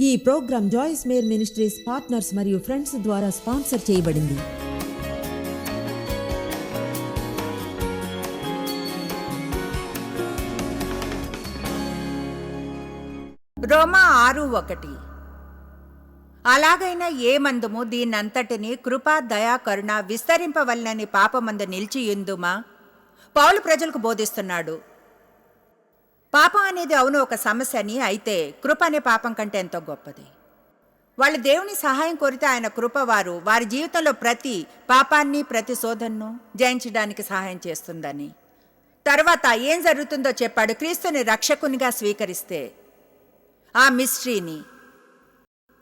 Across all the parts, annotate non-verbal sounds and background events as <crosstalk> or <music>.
ఈ program Joyce Meyer ministries partners మరియు friends ద్వారా స్పాన్సర్ చేయబడింది. రోమా ఆరు ఒకటి. అలాగైనా ఏ మందుము దీనంతటిని కృపా దయా కరుణ విస్తరింపవలనని పాపమందు నిలిచియుందుమా? పౌలు ప్రజలకు బోధిస్తున్నాడు పాపం అనేది అవును ఒక సమస్య అని అయితే కృప అనే పాపం కంటే ఎంతో గొప్పది. వాళ్ళు దేవుని సహాయం కోరితే ఆయన కృప వారు. వారి జీవితంలో ప్రతి పాపాన్ని ప్రతి శోధనను జయించడానికి సహాయం చేస్తుందని. తర్వాత ఏం జరుగుతుందో చెప్పాడు. క్రీస్తుని రక్షకునిగా స్వీకరిస్తే ఆ మిస్ట్రీని.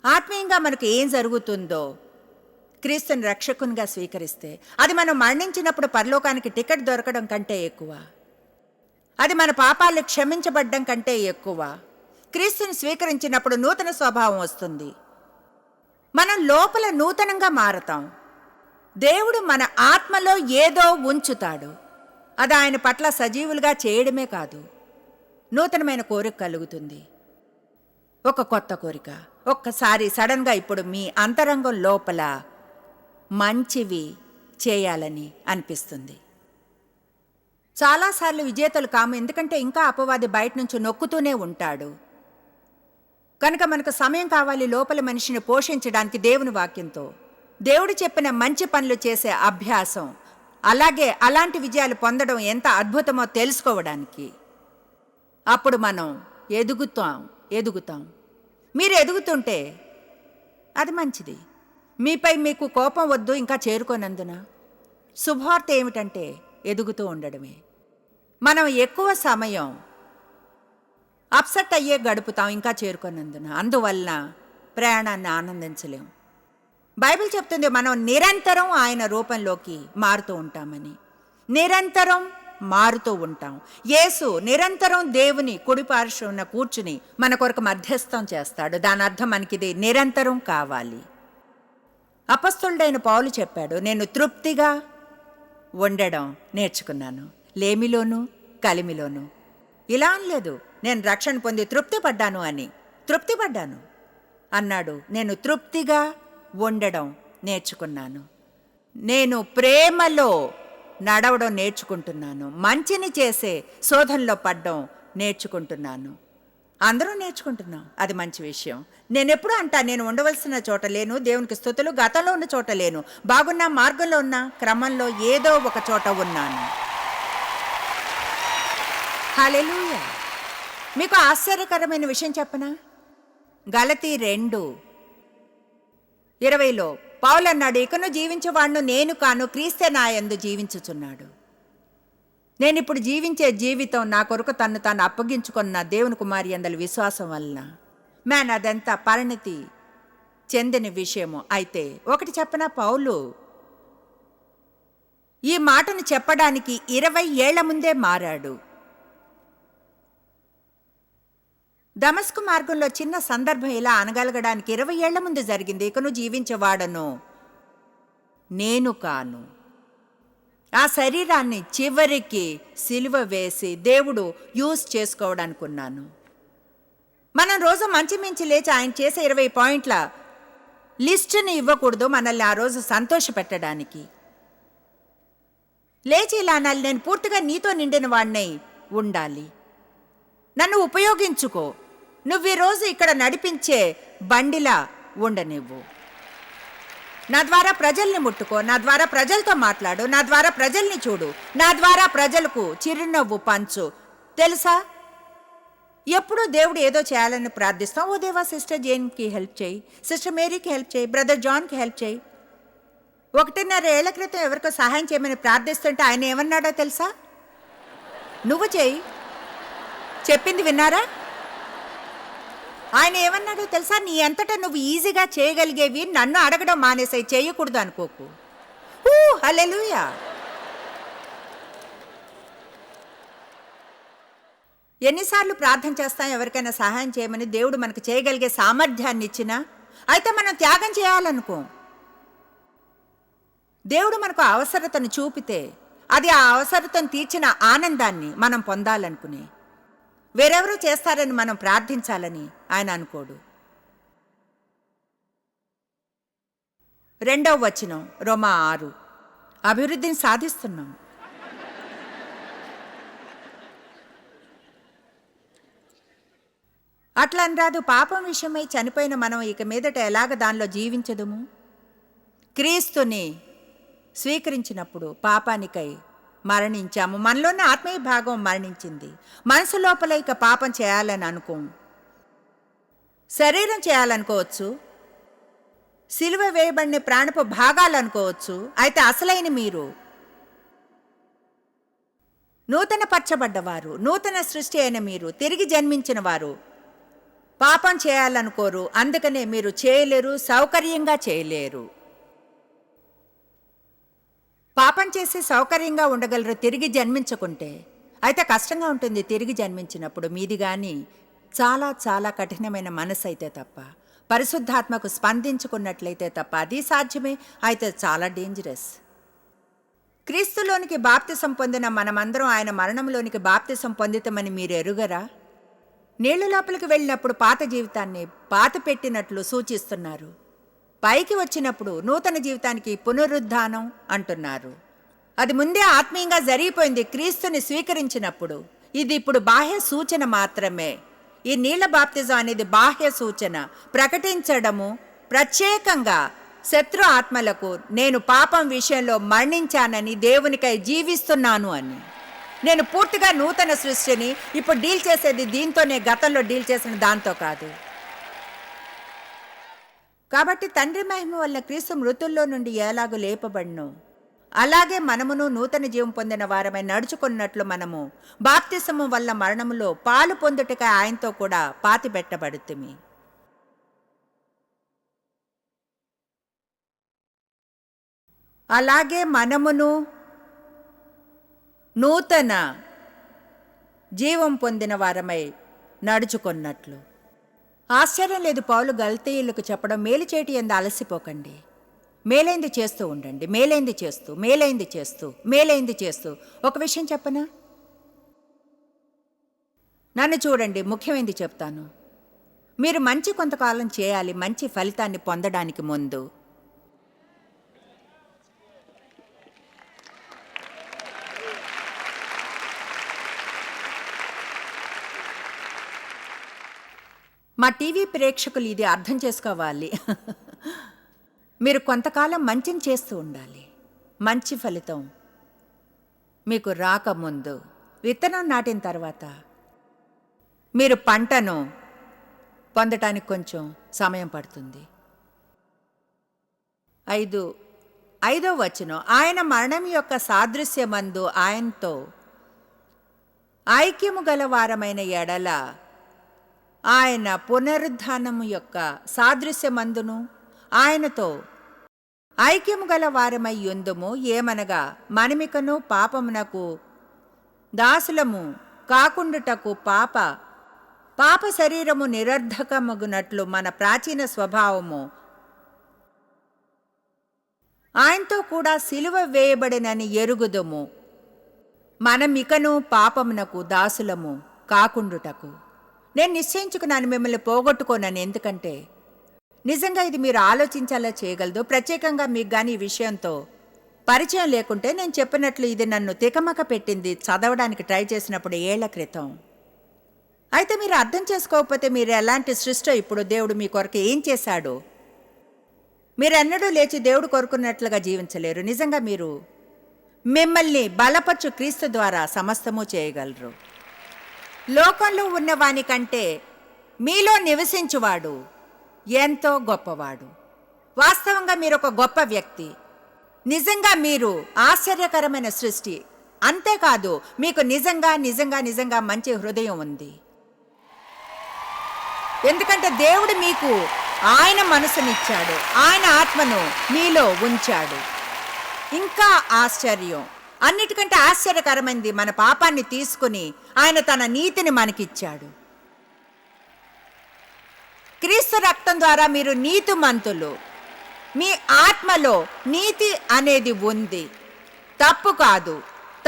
ఆత్మీయంగా మనకు ఏం జరుగుతుందో క్రీస్తుని రక్షకునిగా స్వీకరిస్తే. అది మనం మరణించినప్పుడు పరలోకానికి టికెట్ దొరకడం కంటే ఎక్కువ. అది మన పాపాలు క్షమించబడ్డం కంటే ఎక్కువ. క్రీస్తుని స్వీకరించినప్పుడు నూతన స్వభావం వస్తుంది. మనం లోపల నూతనంగా మారతాం. దేవుడు మన ఆత్మలో ఏదో ఉంచుతాడు. అది ఆయన పట్ల సజీవులుగా చేయడమే కాదు. నూతనమైన కోరిక కలుగుతుంది. ఒక కొత్త కోరిక. ఒక్కసారి సడన్గా ఇప్పుడు మీ అంతరంగం లోపల మంచివి చేయాలని అనిపిస్తుంది. చాలాసార్లు విజేతలు కాము ఎందుకంటే ఇంకా అపవాది బయట నుంచి నొక్కుతూనే ఉంటాడు. కనుక మనకు సమయం కావాలి లోపల మనిషిని పోషించడానికి దేవుని వాక్యంతో. దేవుడు చెప్పిన మంచి పనులు చేసే అభ్యాసం అలాగే అలాంటి విజయాలు పొందడం ఎంత అద్భుతమో తెలుసుకోవడానికి. అప్పుడు మనం ఎదుగుతాం ఎదుగుతాం. మీరు ఎదుగుతుంటే అది మంచిది. మీపై మీకు కోపం వద్దు ఇంకా చేరుకోనందున. శుభవార్త ఏమిటంటే ఎదుగుతూ ఉండడమే. మనం ఎక్కువ సమయం అప్సెట్ అయ్యే గడుపుతాం ఇంకా చేరుకున్నందున. అందువల్ల ప్రయాణాన్ని ఆనందించలేం. బైబిల్ చెప్తుంది మనం నిరంతరం ఆయన రూపంలోకి మారుతూ ఉంటామని. నిరంతరం మారుతూ ఉంటాం. యేసు నిరంతరం దేవుని కుడి పార్శ్వన కూర్చుని మన కొరకు మధ్యస్థం చేస్తాడు. దాని అర్థం మనకిది నిరంతరం కావాలి. అపస్తుడైన పౌలు చెప్పాడు నేను తృప్తిగా వండడం నేర్చుకున్నాను. లేమిలోనూ కలిమిలోనూ. ఇలా అనలేదు. నేను రక్షణ పొంది తృప్తి పడ్డాను అని. తృప్తి పడ్డాను అన్నాడు. నేను తృప్తిగా వండడం నేర్చుకున్నాను. నేను ప్రేమలో నడవడం నేర్చుకుంటున్నాను. మంచిని చేసే శోధనలో పడ్డం నేర్చుకుంటున్నాను. అందరూ నేర్చుకుంటున్నాం. అది మంచి విషయం. నేను ఎప్పుడూ అంటా నేను ఉండవలసిన చోట లేను దేవునికి స్థుతులు గతంలో ఉన్న చోట లేను. బాగున్నా మార్గంలో ఉన్న క్రమంలో ఏదో ఒక చోట ఉన్నాను. హలెలూయ మీకు ఆశ్చర్యకరమైన విషయం చెప్పనా? గలతి రెండు. ఇరవైలో పావులన్నాడు ఇకను జీవించేవాణ్ణు నేను కాను క్రీస్తే నాయందు జీవించుచున్నాడు. నేను ఇప్పుడు జీవించే జీవితం నా కొరకు తన్ను తాను అప్పగించుకున్న దేవుని కుమారి అందరి విశ్వాసం వలన. మ్యాన్ అదంతా పరిణితి చెందిన విషయము. అయితే ఒకటి చెప్పనా పౌలు? ఈ మాటను చెప్పడానికి ఇరవై ఏళ్ళ ముందే మారాడు. దమస్కు మార్గంలో చిన్న సందర్భం ఇలా అనగలగడానికి ఇరవై ఏళ్ళ ముందు జరిగింది. ఇకను జీవించేవాడను నేను కాను. ఆ శరీరాన్ని చివరికి సిలువ వేసి దేవుడు యూజ్ చేసుకోవడానికి ఉన్నాను మనం రోజు మంచి మించి లేచి ఆయన చేసే ఇరవై పాయింట్ల లిస్టుని ఇవ్వకూడదు మనల్ని ఆ రోజు సంతోష పెట్టడానికి లేచి ఇలా అనాలి నేను పూర్తిగా నీతో నిండిన వాడినై ఉండాలి. నన్ను ఉపయోగించుకో. నువ్వు ఈరోజు ఇక్కడ నడిపించే బండిలా ఉండనివ్వు. నా ద్వారా ప్రజల్ని ముట్టుకో నా ద్వారా ప్రజలతో మాట్లాడు నా ద్వారా ప్రజల్ని చూడు నా ద్వారా ప్రజలకు చిరునవ్వు పంచు. తెలుసా? ఎప్పుడూ దేవుడు ఏదో చేయాలని ప్రార్థిస్తాం. ఓ దేవా సిస్టర్ జేన్కి హెల్ప్ చేయి సిస్టర్ మేరీకి హెల్ప్ చేయి బ్రదర్ జాన్కి హెల్ప్ చేయి. ఒకటిన్నర ఏళ్ళ క్రితం ఎవరికో సహాయం చేయమని ప్రార్థిస్తుంటే ఆయన ఏమన్నాడో తెలుసా? నువ్వు చేయి. చెప్పింది విన్నారా? ఆయన ఏమన్నాడో తెలుసా? నీ అంతటా నువ్వు ఈజీగా చేయగలిగేవి నన్ను అడగడం మానేసాయి చేయకూడదు అనుకోకు. ఊ హల్లెలూయా. ఎన్నిసార్లు ప్రార్థన చేస్తాం ఎవరికైనా సహాయం చేయమని దేవుడు మనకు చేయగలిగే సామర్థ్యాన్ని ఇచ్చినా? అయితే మనం త్యాగం చేయాలనుకో. దేవుడు మనకు అవసరతను చూపితే అది ఆ అవసరతను తీర్చిన ఆనందాన్ని మనం పొందాలనుకునే. వేరెవరూ చేస్తారని మనం ప్రార్థించాలని ఆయన అనుకోడు. రెండవ వచనం రోమా ఆరు. అభివృద్ధిని సాధిస్తున్నాం. అట్లా రాదు పాపం విషయమై చనిపోయిన మనం ఇక మీదట ఎలాగ దానిలో జీవించదుము? క్రీస్తుని స్వీకరించినప్పుడు పాపానికై మరణించాము. మనలోని ఆత్మీయ భాగం మరణించింది. మనసు లోపల ఇక పాపం చేయాలని అనుకోం శరీరం చేయాలనుకోవచ్చు. సిలువ వేయబడిన ప్రాణపు భాగాలు అనుకోవచ్చు. అయితే అసలైన మీరు నూతన పరచబడ్డవారు నూతన సృష్టి అయిన మీరు తిరిగి జన్మించిన వారు. పాపం చేయాలనుకోరు. అందుకనే మీరు చేయలేరు సౌకర్యంగా చేయలేరు. పాపం చేసి సౌకర్యంగా ఉండగలరు తిరిగి జన్మించకుంటే. అయితే కష్టంగా ఉంటుంది తిరిగి జన్మించినప్పుడు మీది కానీ చాలా చాలా కఠినమైన మనసు అయితే తప్ప. పరిశుద్ధాత్మకు స్పందించుకున్నట్లయితే తప్ప అది సాధ్యమే అయితే చాలా డేంజరస్ క్రీస్తులోనికి బాప్తిసం పొందిన మనమందరం ఆయన మరణంలోనికి బాప్తిసం పొందితమని మీరు ఎరుగరా? నీళ్ళ లోపలికి వెళ్ళినప్పుడు పాత జీవితాన్ని పాత పెట్టినట్లు సూచిస్తున్నారు. పైకి వచ్చినప్పుడు నూతన జీవితానికి పునరుద్ధానం అంటున్నారు. అది ముందే ఆత్మీయంగా జరిగిపోయింది క్రీస్తుని స్వీకరించినప్పుడు. ఇది ఇప్పుడు బాహ్య సూచన మాత్రమే. ఈ నీళ్ళ బాప్తిజం అనేది బాహ్య సూచన. ప్రకటించడము ప్రత్యేకంగా శత్రు ఆత్మలకు నేను పాపం విషయంలో మరణించానని దేవునికై జీవిస్తున్నాను అని. నేను పూర్తిగా నూతన సృష్టిని ఇప్పుడు డీల్ చేసేది దీంతోనే గతంలో డీల్ చేసిన దాంతో కాదు. కాబట్టి తండ్రి మహిమ వల్ల క్రీస్తు మృతుల్లో నుండి ఎలాగూ లేపబడ్ను. అలాగే మనమును నూతన జీవం పొందిన వారమై నడుచుకున్నట్లు మనము బాప్తిసము వల్ల మరణములో పాలు పొందుటకై ఆయనతో కూడా పాతిపెట్టబడుతుమి. అలాగే మనమును నూతన జీవం పొందిన వారమై నడుచుకున్నట్లు. ఆశ్చర్యం లేదు పౌలు గల్తీయులకు చెప్పడం మేలు చేటి ఎందు అలసిపోకండి. మేలైంది చేస్తూ ఉండండి మేలైంది చేస్తూ మేలైంది చేస్తూ మేలైంది చేస్తూ. ఒక విషయం చెప్పనా? నన్ను చూడండి ముఖ్యమైనది చెప్తాను. మీరు మంచి కొంతకాలం చేయాలి మంచి ఫలితాన్ని పొందడానికి ముందు మా టీవీ ప్రేక్షకులు ఇది అర్థం చేసుకోవాలి. మీరు కొంతకాలం మంచిని చేస్తూ ఉండాలి. మంచి ఫలితం మీకు రాకముందు విత్తనం నాటిన తర్వాత మీరు పంటను పొందటానికి కొంచెం సమయం పడుతుంది. ఐదు ఐదో వచనం ఆయన మరణం యొక్క సాదృశ్యమందు ఆయనతో ఐక్యము గలవారమైన ఎడల ఆయన పునరుద్ధానము యొక్క సాదృశ్యమందును ఆయనతో ఐక్యము గల వారమై యుందుము ఏమనగా మనమికను పాపమునకు దాసులము కాకుండుటకు పాప పాప శరీరము నిరర్ధకమగునట్లు మన ప్రాచీన స్వభావము. ఆయనతో కూడా సిలువ వేయబడినని ఎరుగుదుము. మనమికను పాపమునకు దాసులము కాకుండుటకు. నేను నిశ్చయించుకున్నాను మిమ్మల్ని పోగొట్టుకోనని. ఎందుకంటే నిజంగా ఇది మీరు ఆలోచించాలా చేయగలదు ప్రత్యేకంగా మీకు కానీ ఈ విషయంతో పరిచయం లేకుంటే నేను చెప్పినట్లు ఇది నన్ను తికమక పెట్టింది చదవడానికి ట్రై చేసినప్పుడు ఏళ్ళ క్రితం. అయితే మీరు అర్థం చేసుకోకపోతే మీరు ఎలాంటి సృష్టి ఇప్పుడు దేవుడు మీ కొరకు ఏం చేశాడు? మీరెన్నడూ లేచి దేవుడు కోరుకున్నట్లుగా జీవించలేరు. నిజంగా మీరు మిమ్మల్ని బలపరచు క్రీస్తు ద్వారా సమస్తము చేయగలరు. లోకంలో ఉన్నవాని కంటే మీలో నివసించువాడు ఎంతో గొప్పవాడు. వాస్తవంగా మీరు ఒక గొప్ప వ్యక్తి. నిజంగా మీరు ఆశ్చర్యకరమైన సృష్టి. అంతేకాదు మీకు నిజంగా నిజంగా నిజంగా మంచి హృదయం ఉంది. ఎందుకంటే దేవుడు మీకు ఆయన మనసునిచ్చాడు. ఆయన ఆత్మను మీలో ఉంచాడు. ఇంకా ఆశ్చర్యం. అన్నిటికంటే ఆశ్చర్యకరమైంది మన పాపాన్ని తీసుకుని ఆయన తన నీతిని మనకిచ్చాడు. క్రీస్తు రక్తం ద్వారా మీరు నీతిమంతులు. మీ ఆత్మలో నీతి అనేది ఉంది. తప్పు కాదు.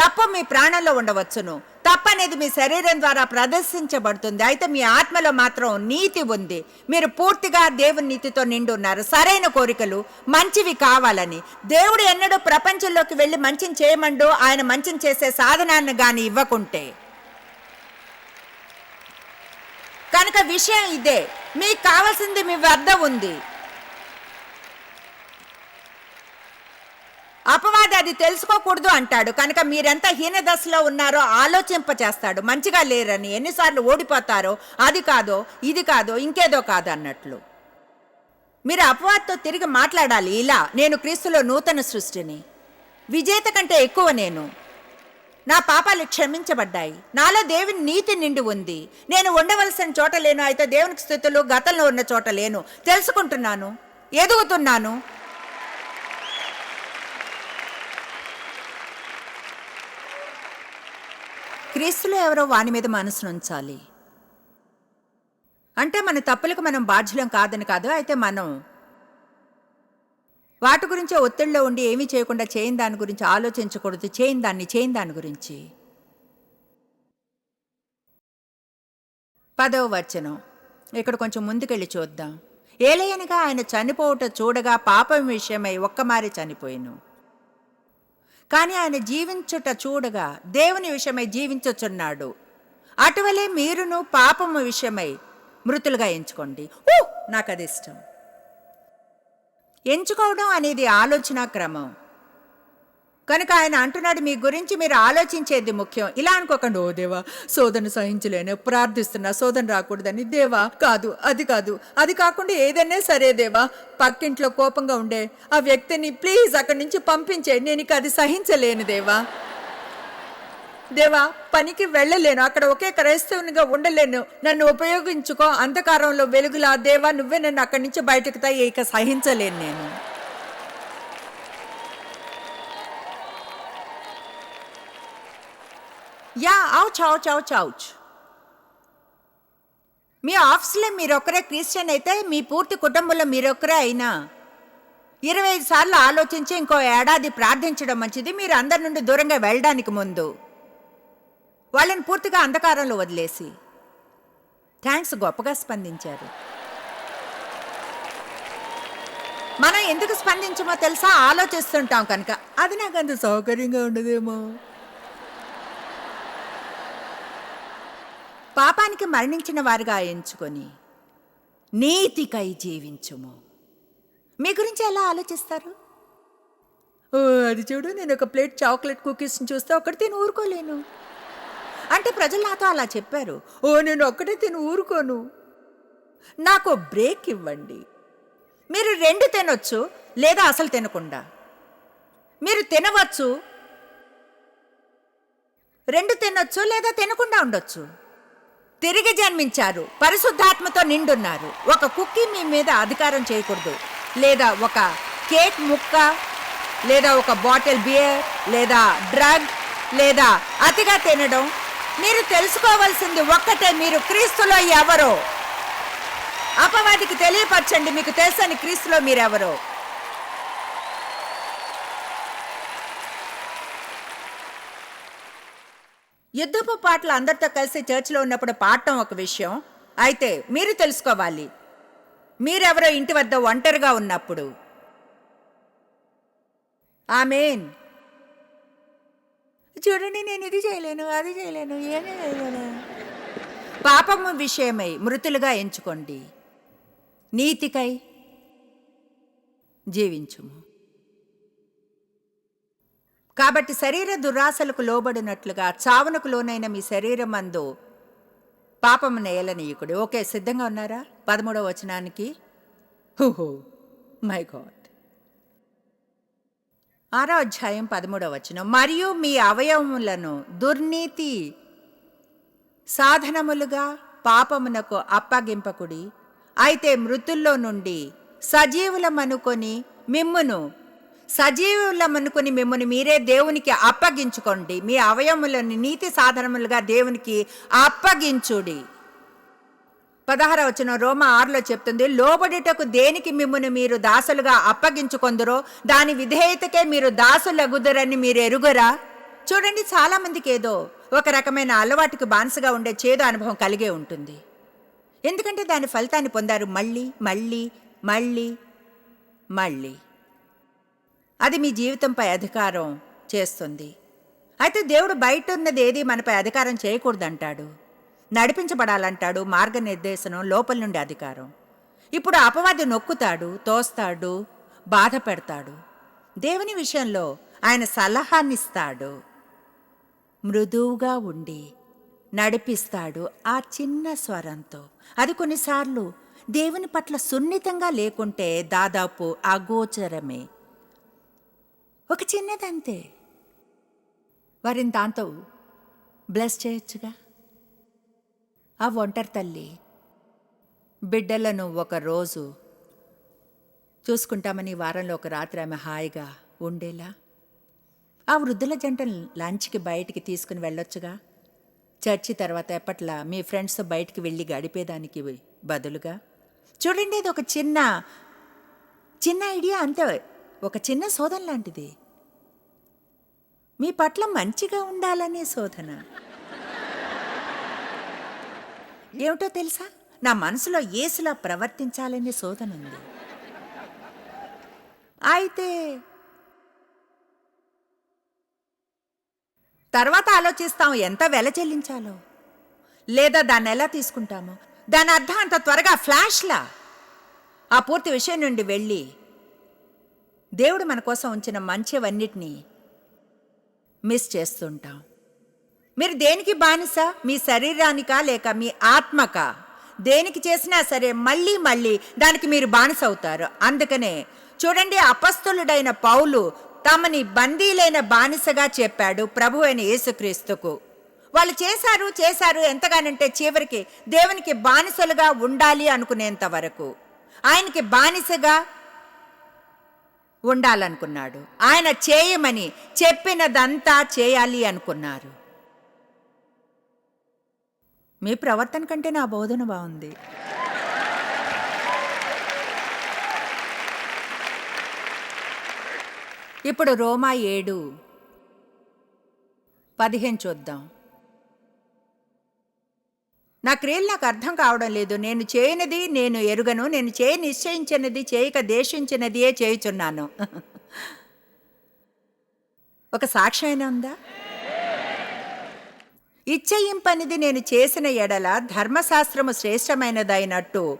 తప్పు మీ ప్రాణంలో ఉండవచ్చును. తప్పనేది మీ శరీరం ద్వారా ప్రదర్శించబడుతుంది. అయితే మీ ఆత్మలో మాత్రం నీతి ఉంది. మీరు పూర్తిగా దేవుని నీతితో నిండున్నారు సరైన కోరికలు మంచివి కావాలని. దేవుడు ఎన్నడూ ప్రపంచంలోకి వెళ్ళి మంచిని చేయమండు ఆయన మంచిని చేసే సాధనాన్ని కానీ ఇవ్వకుంటే. కనుక విషయం ఇదే. మీకు కావాల్సింది మీ వద్ద ఉంది. అపవాది అది తెలుసుకోకూడదు అంటాడు. కనుక మీరెంత హీన దశలో ఉన్నారో ఆలోచింపచేస్తాడు. మంచిగా లేరని ఎన్నిసార్లు ఓడిపోతారో అది కాదో ఇది కాదో ఇంకేదో కాదు అన్నట్లు. మీరు అపవాదితో తిరిగి మాట్లాడాలి. ఇలా నేను క్రీస్తులో నూతన సృష్టిని. విజేత కంటే ఎక్కువ నేను. నా పాపాలు క్షమించబడ్డాయి. నాలో దేవుని నీతి నిండి ఉంది. నేను ఉండవలసిన చోట లేను. అయితే దేవునికి స్థితులు గతంలో ఉన్న చోట లేను. తెలుసుకుంటున్నాను. ఎదుగుతున్నాను. క్రీస్తులో ఎవరో వాని మీద మనసును ఉంచాలి. అంటే మన తప్పులకు మనం బాధ్యులం కాదని కాదు అయితే మనం వాటి గురించి ఒత్తిడిలో ఉండి ఏమీ చేయకుండా చేయని దాని గురించి ఆలోచించకూడదు. చేయని దాన్ని చేయని దాని గురించి. పదవ వచనం. ఇక్కడ కొంచెం ముందుకెళ్ళి చూద్దాం. ఏలయనగా ఆయన చనిపోవట చూడగా పాపం విషయమై ఒక్కమారి చనిపోయాను. కానీ ఆయన జీవించుట చూడగా దేవుని విషయమై జీవించుచున్నాడు. అటువలే మీరును పాపము విషయమై మృతులుగా ఎంచుకోండి. ఊ! నాకు అది ఇష్టం. ఎంచుకోవడం అనేది ఆలోచన క్రమం. కనుక ఆయన అంటున్నాడు మీ గురించి మీరు ఆలోచించేది ముఖ్యం. ఇలా అనుకోకండి ఓ దేవా శోధన సహించలేను ప్రార్థిస్తున్నా శోధన రాకూడదని. దేవా కాదు అది కాదు. అది కాకుండా ఏదైనా సరే దేవా పక్కింట్లో కోపంగా ఉండే ఆ వ్యక్తిని ప్లీజ్ అక్కడి నుంచి పంపించే. నేను ఇక అది సహించలేను దేవా. దేవా పనికి వెళ్ళలేను. అక్కడ ఒకే క్రైస్తవునిగా ఉండలేను. నన్ను ఉపయోగించుకో. అంధకారంలో వెలుగులా దేవా నువ్వే నన్ను అక్కడి నుంచి బయటకు తా ఇక సహించలేను నేను. Yeah ouch ouch ouch ouch మీ ఆఫీస్లో మీరొక్కరే క్రిస్టియన్ అయితే మీ పూర్తి కుటుంబంలో మీరొక్కరే అయినా ఇరవై ఐదు సార్లు ఆలోచించి ఇంకో ఏడాది ప్రార్థించడం మంచిది. మీరు అందరి నుండి దూరంగా వెళ్ళడానికి ముందు వాళ్ళని పూర్తిగా అంధకారంలో వదిలేసి. థ్యాంక్స్ గొప్పగా స్పందించారు. మనం ఎందుకు స్పందించమో తెలుసా? ఆలోచిస్తుంటాం కనుక. అది నాకు అంత సౌకర్యంగా ఉండదేమో. పాపానికి మరణించిన వారుగా ఎంచుకొని నీతికై జీవించుము. మీ గురించి ఎలా ఆలోచిస్తారు? ఓ అది చూడు నేను ఒక ప్లేట్ చాక్లెట్ కుకీస్ని చూస్తే ఒకటి తిని ఊరుకోలేను. అంటే ప్రజలు నాతో అలా చెప్పారు. ఓ నేను ఒక్కటే తిని ఊరుకోను. నాకు బ్రేక్ ఇవ్వండి. మీరు రెండు తినొచ్చు లేదా అసలు తినకుండా. మీరు తినవచ్చు రెండు తినొచ్చు లేదా తినకుండా ఉండొచ్చు. తిరిగి జన్మించారు. పరిశుద్ధాత్మతో నిండున్నారు. ఒక కుక్కీ మీ మీద అధికారం చేయకూడదు. లేదా ఒక కేక్ ముక్క లేదా ఒక బాటిల్ బియర్ లేదా డ్రగ్ లేదా అతిగా తినడం. మీరు తెలుసుకోవాల్సింది ఒక్కటే మీరు క్రీస్తులో ఎవరో? అపవాదికి తెలియపరచండి. మీకు తెలుసని క్రీస్తులో మీరెవరో? యుద్ధపు పాటలు అందరితో కలిసి చర్చిలో ఉన్నప్పుడు పాడటం ఒక విషయం. అయితే మీరు తెలుసుకోవాలి. మీరెవరో ఇంటి వద్ద ఒంటరిగా ఉన్నప్పుడు. ఆమెన్. చూడండి నేను ఇది చేయలేను అది చేయలేను ఏమీ చేయలేను. పాపము విషయమై మృతులుగా ఎంచుకోండి. నీతికై జీవించుము. కాబట్టి శరీర దురాశలకు లోబడినట్లుగా చావునకు లోనైన మీ శరీరం అందు పాపము నేలనీయకుడు. ఓకే సిద్ధంగా ఉన్నారా? పదమూడవ వచనానికి. హుహు మై గాడ్. ఆరో అధ్యాయం పదమూడవ వచనం. మరియు మీ అవయవములను దుర్నీతి సాధనములుగా పాపమునకు అప్పగింపకుడి. అయితే మృతుల్లో నుండి సజీవులమనుకొని మిమ్మును సజీవులమనుకుని మిమ్మల్ని మీరే దేవునికి అప్పగించుకోండి. మీ అవయములను నీతి సాధనములుగా దేవునికి అప్పగించుడి. పదహార వచ్చిన రోమ ఆరులో చెప్తుంది లోబడుటకు దేనికి మిమ్మల్ని మీరు దాసులుగా అప్పగించుకొందరో దాని విధేయతకే మీరు దాసులగుదరని మీరు ఎరుగరా? చూడండి చాలా మందికి ఏదో ఒక రకమైన అలవాటుకు బానిసగా ఉండే చేదు అనుభవం కలిగే ఉంటుంది. ఎందుకంటే దాని ఫలితాన్ని పొందారు మళ్ళీ మళ్ళీ మళ్ళీ మళ్ళీ. అది మీ జీవితంపై అధికారం చేస్తుంది. అయితే దేవుడు బయట ఉన్నది ఏది మనపై అధికారం చేయకూడదంటాడు. నడిపించబడాలంటాడు మార్గనిర్దేశనం లోపల నుండి అధికారం. ఇప్పుడు అపవాది నొక్కుతాడు తోస్తాడు బాధ పెడతాడు దేవుని విషయంలో ఆయన సలహాన్నిస్తాడు మృదువుగా ఉండి నడిపిస్తాడు ఆ చిన్న స్వరంతో. అది కొన్నిసార్లు దేవుని పట్ల సున్నితంగా లేకుంటే దాదాపు అగోచరమే. ఒక చిన్నదంతే. వారిని దాంతో బ్లెస్ చేయొచ్చుగా. ఆ ఒంటరి తల్లి బిడ్డలను ఒక రోజు చూసుకుంటామని వారంలో ఒక రాత్రి ఆమె హాయిగా ఉండేలా. ఆ వృద్ధుల జంట లంచ్కి బయటికి తీసుకుని వెళ్ళొచ్చుగా. చర్చి తర్వాత ఎప్పట్లా మీ ఫ్రెండ్స్ బయటికి వెళ్ళి గడిపేదానికి బదులుగా. చూడండి ఇది ఒక చిన్న చిన్న ఐడియా అంతే. ఒక చిన్న శోధన లాంటిది. మీ పట్ల మంచిగా ఉండాలనే శోధన. ఏమిటో తెలుసా? నా మనసులో ఏసులా ప్రవర్తించాలనే శోధన ఉంది. అయితే తర్వాత ఆలోచిస్తాం ఎంత వెల చెల్లించాలో. లేదా దాన్ని ఎలా తీసుకుంటామో. దాని అర్థం అంత త్వరగా ఫ్లాష్లా. ఆ పూర్తి విషయం నుండి వెళ్ళి దేవుడు మన కోసం ఉంచిన మంచివన్నిటినీ మిస్ చేస్తుంటాం. మీరు దేనికి బానిస? మీ శరీరానికా లేక మీ ఆత్మకా? దేనికి చేసినా సరే మళ్ళీ మళ్ళీ దానికి మీరు బానిస అవుతారు. అందుకనే చూడండి అపస్తులుడైన పౌలు తమని బందీలైన బానిసగా చెప్పాడు ప్రభు అయిన యేసుక్రీస్తుకు. వాళ్ళు చేశారు చేశారు ఎంతగానంటే చివరికి దేవునికి బానిసలుగా ఉండాలి అనుకునేంత వరకు. ఆయనకి బానిసగా ఉండాలనుకున్నాడు. ఆయన చేయమని చెప్పినదంతా చేయాలి అనుకున్నారు. మీ ప్రవర్తన కంటే నా బోధన బాగుంది. ఇప్పుడు రోమా ఏడు పదిహేను చూద్దాం. నా క్రియలు నాకు అర్థం కావడం లేదు. నేను చేయనిది నేను ఎరుగను. నేను చేయ నిశ్చయించినది చేయక దేశించినదియే చేయుచున్నాను. <laughs> ఒక సాక్ష్యం అయినా ఉందా? ఇచ్చయింపనిది నేను చేసిన ఎడల ధర్మశాస్త్రము శ్రేష్టమైనదైనట్టు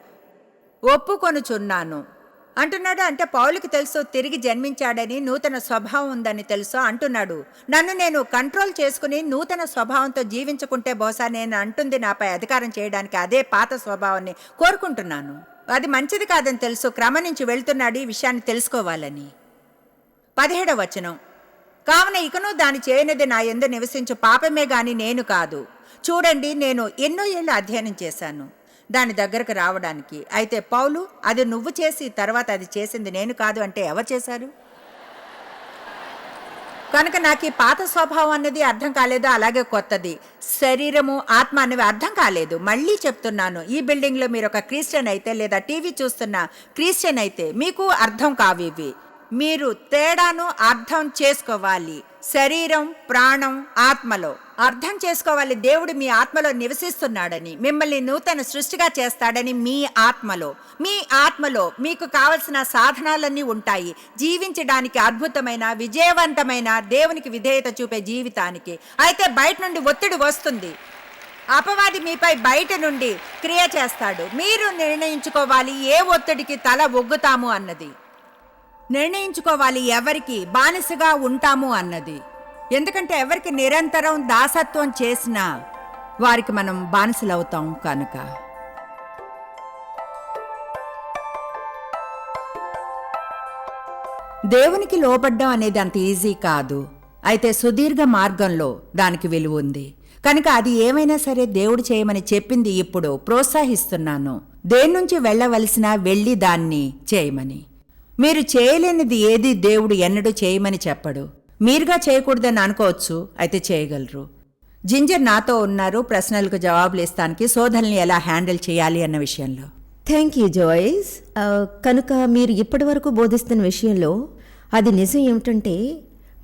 ఒప్పుకొనుచున్నాను. అంటున్నాడు. అంటే పౌలుకి తెలుసు తిరిగి జన్మించాడని నూతన స్వభావం ఉందని తెలుసు అంటున్నాడు. నన్ను నేను కంట్రోల్ చేసుకుని నూతన స్వభావంతో జీవించుకుంటే బహుశా నేను అంటుంది నాపై అధికారం చేయడానికి అదే పాత స్వభావాన్ని కోరుకుంటున్నాను. అది మంచిది కాదని తెలుసు క్రమ నుంచి వెళ్తున్నాడు ఈ విషయాన్ని తెలుసుకోవాలని. పదిహేడవ వచనం. కావున ఇకను దాని చేయనిది నా ఎందు నివసించు పాపమే గాని నేను కాదు. చూడండి నేను ఎన్నో ఏళ్ళు అధ్యయనం చేశాను. దాని దగ్గరకు రావడానికి. అయితే పౌలు అది నువ్వు చేసి తర్వాత అది చేసింది నేను కాదు అంటే ఎవరు చేశారు? కనుక నాకు ఈ పాత స్వభావం అన్నది అర్థం కాలేదు? అలాగే కొత్తది. శరీరము ఆత్మ అనేవి అర్థం కాలేదు. మళ్ళీ చెప్తున్నాను ఈ బిల్డింగ్లో మీరు ఒక క్రిస్టియన్ అయితే లేదా టీవీ చూస్తున్న క్రిస్టియన్ అయితే మీకు అర్థం కావు ఇవి. మీరు తేడాను అర్థం చేసుకోవాలి. శరీరం ప్రాణం ఆత్మలో. అర్థం చేసుకోవాలి దేవుడు మీ ఆత్మలో నివసిస్తున్నాడని మిమ్మల్ని నూతన సృష్టిగా చేస్తాడని మీ ఆత్మలో. మీ ఆత్మలో మీకు కావలసిన సాధనాలన్నీ ఉంటాయి. జీవించడానికి అద్భుతమైన విజయవంతమైన దేవునికి విధేయత చూపే జీవితానికి. అయితే బయట నుండి ఒత్తిడి వస్తుంది. అపవాది మీపై బయట నుండి క్రియ చేస్తాడు. మీరు నిర్ణయించుకోవాలి ఏ ఒత్తిడికి తల ఒగ్గుతాము అన్నది. నిర్ణయించుకోవాలి ఎవరికి బానిసగా ఉంటాము అన్నది. ఎందుకంటే ఎవరికి నిరంతరం దాసత్వం చేసినా వారికి మనం బానిసలవుతాం కనుక. దేవునికి లోబడ్డం అనేది అంత ఈజీ కాదు. అయితే సుదీర్ఘ మార్గంలో దానికి విలువ ఉంది. కనుక అది ఏమైనా సరే దేవుడు చేయమని చెప్పింది ఇప్పుడు ప్రోత్సహిస్తున్నాను. దేని నుంచి వెళ్ళవలసినా వెళ్ళి దాన్ని చేయమని. మీరు చేయలేనిది ఏది దేవుడు ఎన్నడూ చేయమని చెప్పడు. మీరుగా చేయకూడదని అనుకోవచ్చు అయితే చేయగలరు. జింజర్ నాతో ఉన్నారు ప్రశ్నలకు జవాబులు ఇస్తానికి శోధనల్ని ఎలా హ్యాండిల్ చేయాలి అన్న విషయంలో. Thank you Joyce. కనుక మీరు ఇప్పటివరకు బోధిస్తున్న విషయంలో అది నిజం ఏమిటంటే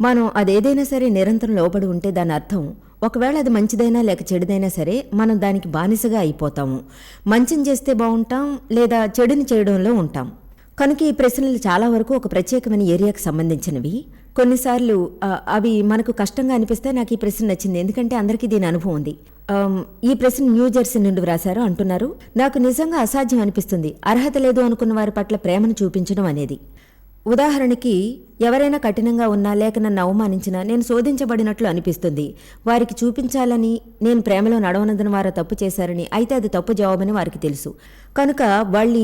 మనం అదేదైనా సరే నిరంతరం లోబడి ఉంటే దాని అర్థం ఒకవేళ అది మంచిదైనా లేక చెడుదైనా సరే మనం దానికి బానిసగా అయిపోతాము. మంచిని చేస్తే బాగుంటాం లేదా చెడుని చేయడంలో ఉంటాం. కనుక ఈ ప్రశ్నలు చాలా వరకు ఒక ప్రత్యేకమైన ఏరియాకు సంబంధించినవి. కొన్నిసార్లు అవి మనకు కష్టంగా అనిపిస్తే నాకు ఈ ప్రశ్న నచ్చింది. ఎందుకంటే అందరికీ దీని అనుభవం ఉంది. ఈ ప్రశ్న న్యూ జెర్సీ నుండి వ్రాశారు అంటున్నారు. నాకు నిజంగా అసాధ్యం అనిపిస్తుంది. అర్హత లేదు అనుకున్న వారి పట్ల ప్రేమను చూపించడం అనేది. ఉదాహరణకి ఎవరైనా కఠినంగా ఉన్నా లేక నన్ను అవమానించినా నేను శోధించబడినట్లు అనిపిస్తుంది. వారికి చూపించాలని నేను ప్రేమలో నడవనందున వారు తప్పు చేశారని అయితే అది తప్పు జవాబని వారికి తెలుసు. కనుక వాళ్ళు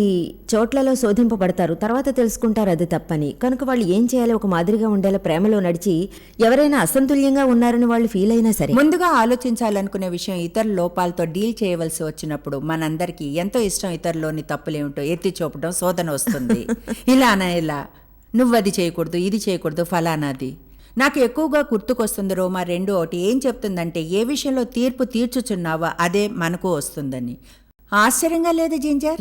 చోట్లలో శోధింపబడతారు తర్వాత తెలుసుకుంటారు అది తప్పని. కనుక వాళ్ళు ఏం చేయాలి ఒక మాదిరిగా ఉండేలా ప్రేమలో నడిచి ఎవరైనా అసంతుల్యంగా ఉన్నారని వాళ్ళు ఫీల్ అయినా సరే. ముందుగా ఆలోచించాలనుకునే విషయం ఇతర లోపాలతో డీల్ చేయవలసి వచ్చినప్పుడు మనందరికీ ఎంతో ఇష్టం ఇతరులోని తప్పులేమిటో ఎత్తి చూపడం శోధన వస్తుంది. <laughs> ఇలానా ఇలా? నువ్వది చేయకూడదు ఇది చేయకూడదు ఫలానాది. నాకు ఎక్కువగా గుర్తుకొస్తుంది రోమా రెండు ఒకటి. ఏం చెప్తుందంటే ఏ విషయంలో తీర్పు తీర్చుచున్నావో అదే మనకు వస్తుందని. ఆశ్చర్యంగా లేదు జింజర్?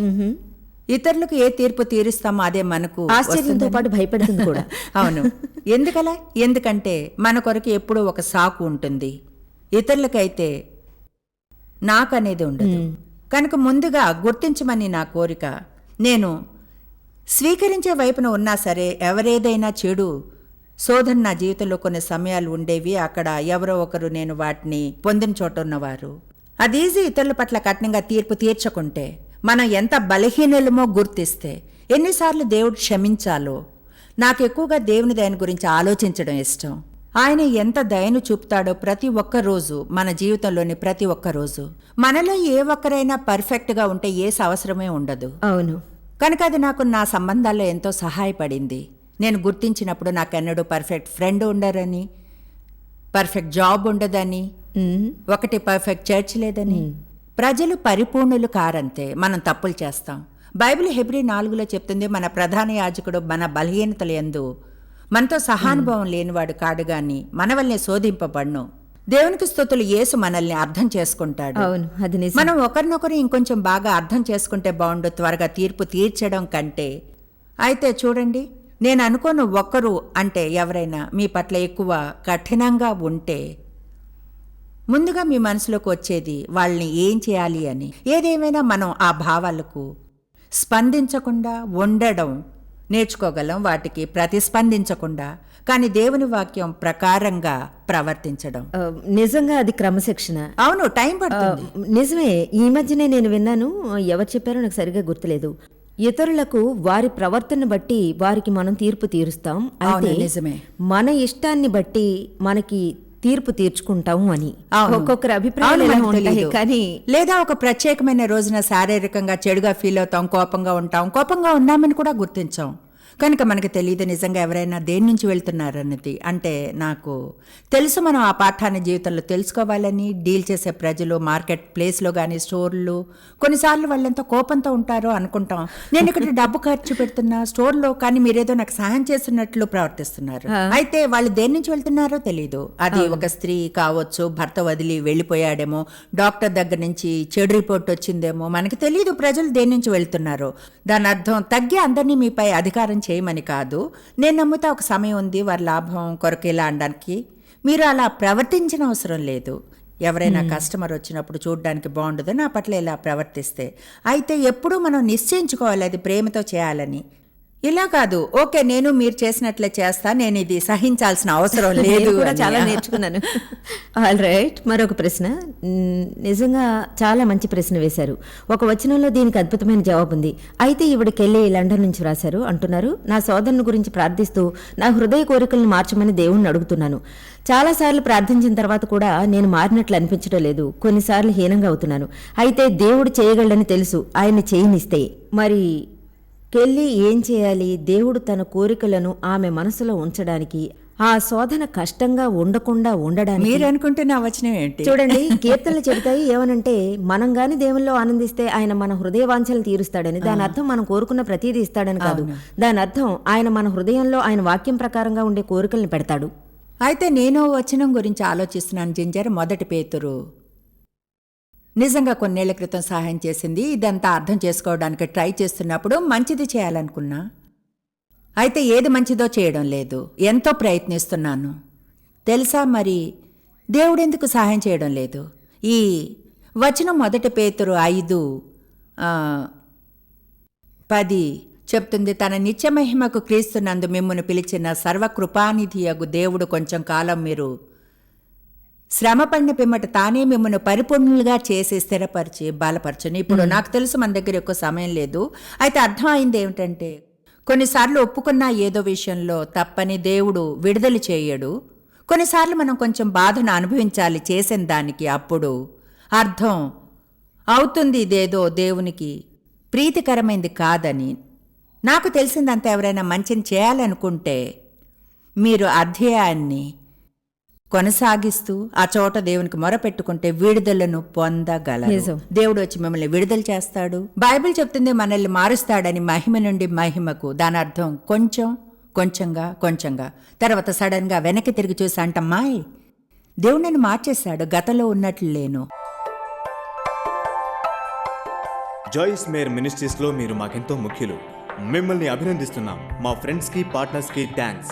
ఇతరులకు ఏ తీర్పు తీరుస్తామో అదే మనకు ఆశ్చర్యంతో. పాటు భయపెడుతుంది కూడా. <laughs> అవును. ఎందుకలా? ఎందుకంటే మన కొరకు ఎప్పుడూ ఒక సాకు ఉంటుంది. ఇతరులకైతే నాకనేది ఉండదు. కనుక ముందుగా గుర్తించమని నా కోరిక నేను స్వీకరించే వైపున ఉన్నా సరే ఎవరేదైనా చెడు శోధన నా జీవితంలో కొన్ని సమయాలు ఉండేవి. అక్కడ ఎవరో ఒకరు నేను వాటిని పొందిన చోట ఉన్నవారు. అది ఈజీ ఇతరుల పట్ల కఠినంగా తీర్పు తీర్చకుంటే మనం ఎంత బలహీనలమో గుర్తిస్తే ఎన్నిసార్లు దేవుడు క్షమించాలో. నాకు ఎక్కువగా దేవుని దయని గురించి ఆలోచించడం ఇష్టం. ఆయన ఎంత దయను చూపుతాడో ప్రతి ఒక్క రోజు మన జీవితంలోని ప్రతి ఒక్క రోజు మనలో ఏ ఒక్కరైనా పర్ఫెక్ట్గా ఉంటే ఏ అవసరమే ఉండదు. అవును. కనుక అది నాకు నా సంబంధాల్లో ఎంతో సహాయపడింది. నేను గుర్తించినప్పుడు నాకెన్నడూ పర్ఫెక్ట్ ఫ్రెండ్ ఉండరని పర్ఫెక్ట్ జాబ్ ఉండదని. ఒకటి పర్ఫెక్ట్ చర్చ్ లేదని. ప్రజలు పరిపూర్ణులు కారంతే మనం తప్పులు చేస్తాం. బైబిల్ హెబ్రి నాలుగులో చెప్తుంది మన ప్రధాన యాజకుడు మన బలహీనతల యందు మనతో సహానుభవం లేనివాడు కాడు గాని మన వల్లే శోధింపబడ్ను. దేవునికి స్థుతులు యేసు మనల్ని అర్థం చేసుకుంటాడు. అవును అది నిజం. మనం ఒకరినొకరు ఇంకొంచెం బాగా అర్థం చేసుకుంటే బాగుండు త్వరగా తీర్పు తీర్చడం కంటే. అయితే చూడండి నేను అనుకోను ఒక్కరు అంటే ఎవరైనా మీ పట్ల ఎక్కువ కఠినంగా ఉంటే ముందుగా మీ మనసులోకి వచ్చేది వాళ్ళని ఏం చేయాలి అని. ఏదేమైనా మనం ఆ భావాలకు స్పందించకుండా ఉండడం నేర్చుకోగలం వాటికి ప్రతిస్పందించకుండా. కానీ దేవుని వాక్యం ప్రకారంగా ప్రవర్తించడం. ఆ, నిజంగా అది క్రమశిక్షణ. అవును టైం పడుతుంది. నిజమే ఈ మధ్యనే నేను విన్నాను ఎవరు చెప్పారో నాకు సరిగా గుర్తులేదు. ఇతరులకు వారి ప్రవర్తన బట్టి వారికి మనం తీర్పు తీరుస్తాం. అయితే నిజమే. మన ఇష్టాన్ని బట్టి మనకి తీర్పు తీర్చుకుంటాము అని. ఒక్కొక్కరి అభిప్రాయాలు. కానీ లేదా ఒక ప్రత్యేకమైన రోజున శారీరకంగా చెడుగా ఫీల్ అవుతాం కోపంగా ఉంటాం కోపంగా ఉన్నామని కూడా గుర్తించాం. కనుక మనకు తెలియదు నిజంగా ఎవరైనా దేని నుంచి వెళ్తున్నారన్నది అంటే నాకు తెలుసు మనం ఆ పాఠాన్ని జీవితంలో తెలుసుకోవాలని డీల్ చేసే ప్రజలు మార్కెట్ ప్లేస్లో కానీ స్టోర్లు కొన్నిసార్లు వాళ్ళెంత కోపంతో ఉంటారో అనుకుంటాం. నేను ఇక్కడ <laughs> డబ్బు ఖర్చు పెడుతున్నా స్టోర్లో కానీ మీరేదో నాకు సహాయం చేస్తున్నట్లు ప్రవర్తిస్తున్నారు. అయితే వాళ్ళు దేని నుంచి వెళ్తున్నారో తెలియదు అది ఒక స్త్రీ కావచ్చు భర్త వదిలి వెళ్ళిపోయాడేమో డాక్టర్ దగ్గర నుంచి చెడు రిపోర్ట్ వచ్చిందేమో మనకి తెలియదు ప్రజలు దేని నుంచి వెళ్తున్నారో. దాని అర్థం తగ్గి అందరినీ మీపై అధికారం చేయమని కాదు. నేను నమ్ముతా ఒక సమయం ఉంది వారి లాభం కొరకు ఇలా అనడానికి. మీరు అలా ప్రవర్తించిన అవసరం లేదు. ఎవరైనా కస్టమర్ వచ్చినప్పుడు చూడడానికి బాగుండదు నా పట్ల ఇలా ప్రవర్తిస్తే. అయితే ఎప్పుడూ మనం నిశ్చయించుకోవాలి అది ప్రేమతో చేయాలని. ఇలా కాదు. ఓకే నేను మీరు చేసినట్లే చేస్తా. నేను ఇది సహించాల్సిన అవసరం లేదు కూడా. చాలా నేర్చుకున్నాను. <laughs> ఆల్ రైట్ మరొక ప్రశ్న. నిజంగా చాలా మంచి ప్రశ్న వేశారు. ఒక వచనంలో దీనికి అద్భుతమైన జవాబు ఉంది. అయితే ఈవిడకెళ్ళి లండన్ నుంచి రాశారు అంటున్నారు. నా సోదరుని గురించి ప్రార్థిస్తూ నా హృదయ కోరికలను మార్చమని దేవుణ్ణి అడుగుతున్నాను. చాలాసార్లు ప్రార్థించిన తర్వాత కూడా నేను మారినట్లు అనిపించడం లేదు. కొన్నిసార్లు హీనంగా అవుతున్నాను. అయితే దేవుడు చేయగలడని తెలుసు. ఆయన్ని చేయనిస్తే. మరి కెళ్ళి ఏం చేయాలి? దేవుడు తన కోరికలను ఆమె మనసులో ఉంచడానికి ఆ శోధన కష్టంగా ఉండకుండా ఉండడానికి. మీరు అనుకుంటున్న వచనం ఏంటి? చూడండి <laughs> కీర్తనలు చెబుతాయి ఏమనంటే మనం గాని దేవుల్లో ఆనందిస్తే ఆయన మన హృదయ వాంఛలు తీరుస్తాడని దాని అర్థం మనం కోరుకున్న ప్రతీది ఇస్తాడని కాదు. దాని అర్థం ఆయన మన హృదయంలో ఆయన వాక్యం ప్రకారంగా ఉండే కోరికల్ని పెడతాడు. అయితే నేను వచనం గురించి ఆలోచిస్తున్నాను జింజర్ మొదటి పేతురు. నిజంగా కొన్నేళ్ళ క్రితం సహాయం చేసింది. ఇదంతా అర్థం చేసుకోవడానికి ట్రై చేస్తున్నప్పుడు మంచిది చేయాలనుకున్నా. అయితే ఏది మంచిదో చేయడం లేదు. ఎంతో ప్రయత్నిస్తున్నాను. తెలుసా మరి? దేవుడెందుకు సహాయం చేయడం లేదు? ఈ వచనం మొదటి పేతురు ఐదు పది చెప్తుంది తన నిత్యమహిమకు క్రీస్తునందు మిమ్మును పిలిచిన సర్వకృపానిధియగు దేవుడు కొంచెం కాలం మీరు శ్రమపడిన పిమ్మట తానే మిమ్మల్ని పరిపూర్ణులుగా చేసి స్థిరపరిచి బలపరచుని. ఇప్పుడు నాకు తెలుసు మన దగ్గర ఎక్కువ సమయం లేదు. అయితే అర్థం అయింది ఏమిటంటే కొన్నిసార్లు ఒప్పుకున్న ఏదో విషయంలో తప్పని దేవుడు విడుదల చేయడు. కొన్నిసార్లు మనం కొంచెం బాధను అనుభవించాలి చేసిన దానికి అప్పుడు. అర్థం? అవుతుంది ఇదేదో దేవునికి ప్రీతికరమైంది కాదని. నాకు తెలిసిందంత ఎవరైనా మంచిని చేయాలనుకుంటే మీరు అధ్యాయాన్ని కొనసాగిస్తూ ఆ చోట దేవునికి మొరపెట్టుకుంటే విడుదలను పొందగలరు. నిజం. దేవుడు వచ్చి మిమ్మల్ని విడుదల చేస్తాడు. బైబిల్ చెప్తుంది మనల్ని మారుస్తాడని మహిమ నుండి మహిమకు. దాని అర్థం కొంచెం కొంచెంగా కొంచెంగా. తర్వాత సడన్గా వెనక్కి తిరిగి చూసి అంటమ్మాయి దేవుడు నన్ను మార్చేశాడు. గతంలో ఉన్నట్లు లేను. జాయిస్ మేర్ మినిస్ట్రీస్లో మీరు మాకెంతో ముఖ్యులు. మిమ్మల్ని అభినందిస్తున్నాం. మా ఫ్రెండ్స్కి పార్ట్నర్స్కి థ్యాంక్స్